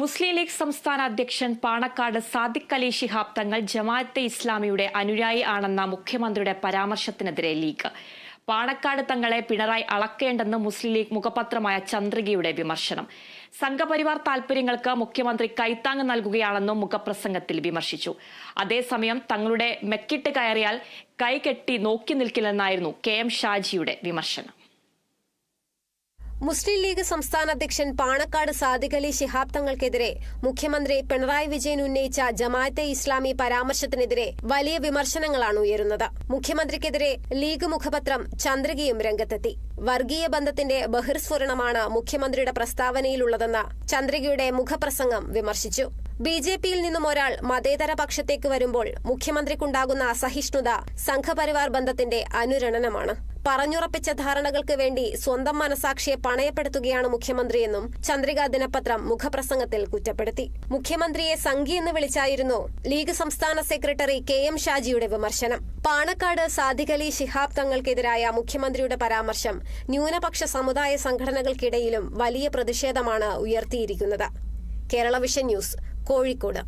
മുസ്ലിം league സംസ്ഥാന അധ്യക്ഷൻ പാണക്കാട് സാദിഖ് അലി ശിഹാബ് തങ്ങൾ ജമാഅത്തെ ഇസ്ലാമിയുടെ അനുയായി ആണെന്ന മുഖ്യമന്ത്രിയുടെ പരാമർശത്തിനെതിരെ ലീഗ്. പാണക്കാട് തങ്ങളെ പിണറായി അളക്കേണ്ടെന്ന് മുസ്ലിം ലീഗ് മുഖപത്രമായ ചന്ദ്രികയുടെ വിമർശനം. സംഘപരിവാർ താൽപര്യങ്ങൾക്ക് മുഖ്യമന്ത്രി കൈത്താങ് നൽകുകയാണെന്നും മുഖപ്രസംഗത്തിൽ വിമർശിച്ചു. അതേസമയം തങ്ങളുടെ മെക്കിട്ട് കയറിയാൽ കൈകെട്ടി നോക്കി നിൽക്കില്ലെന്നായിരുന്നു കെ എം ഷാജിയുടെ വിമർശനം. മുസ്ലിം ലീഗ് സംസ്ഥാന അധ്യക്ഷൻ പാണക്കാട് സാദിഖ് അലി ശിഹാബ് തങ്ങൾക്കെതിരെ മുഖ്യമന്ത്രി പിണറായി വിജയൻ ഉന്നയിച്ച ജമാഅത്തെ ഇസ്ലാമി പരാമർശത്തിനെതിരെ വലിയ വിമർശനങ്ങളാണ് ഉയരുന്നത്. മുഖ്യമന്ത്രിക്കെതിരെ ലീഗ് മുഖപത്രം ചന്ദ്രികയും രംഗത്തെത്തി. വർഗീയ ബന്ധത്തിന്റെ ബഹിർസ്ഫുരണമാണ് മുഖ്യമന്ത്രിയുടെ പ്രസ്താവനയിലുള്ളതെന്ന് ചന്ദ്രികയുടെ മുഖപ്രസംഗം വിമർശിച്ചു. ബി ജെ പിയിൽ നിന്നും ഒരാൾ മതേതര പക്ഷത്തേക്ക് വരുമ്പോൾ മുഖ്യമന്ത്രിക്കുണ്ടാകുന്ന അസഹിഷ്ണുത സംഘപരിവാർ ബന്ധത്തിന്റെ അനുരണനമാണ്. പറഞ്ഞുറപ്പിച്ച ധാരണകൾക്ക് വേണ്ടി സ്വന്തം മനസാക്ഷിയെ പണയപ്പെടുത്തുകയാണ് മുഖ്യമന്ത്രിയെന്നും ചന്ദ്രിക ദിനപത്രം മുഖപ്രസംഗത്തിൽ കുറ്റപ്പെടുത്തി. മുഖ്യമന്ത്രിയെ സംഘി എന്ന് വിളിച്ചായിരുന്നു ലീഗ് സംസ്ഥാന സെക്രട്ടറി കെ എം ഷാജിയുടെ വിമർശനം. പാണക്കാട് സാദിഖലി ശിഹാബ് തങ്ങൾക്കെതിരായ മുഖ്യമന്ത്രിയുടെ പരാമർശം ന്യൂനപക്ഷ സമുദായ സംഘടനകൾക്കിടയിലും വലിയ പ്രതിഷേധമാണ് ഉയർത്തിയിരിക്കുന്നത്. Kerala vision news Kozhikode.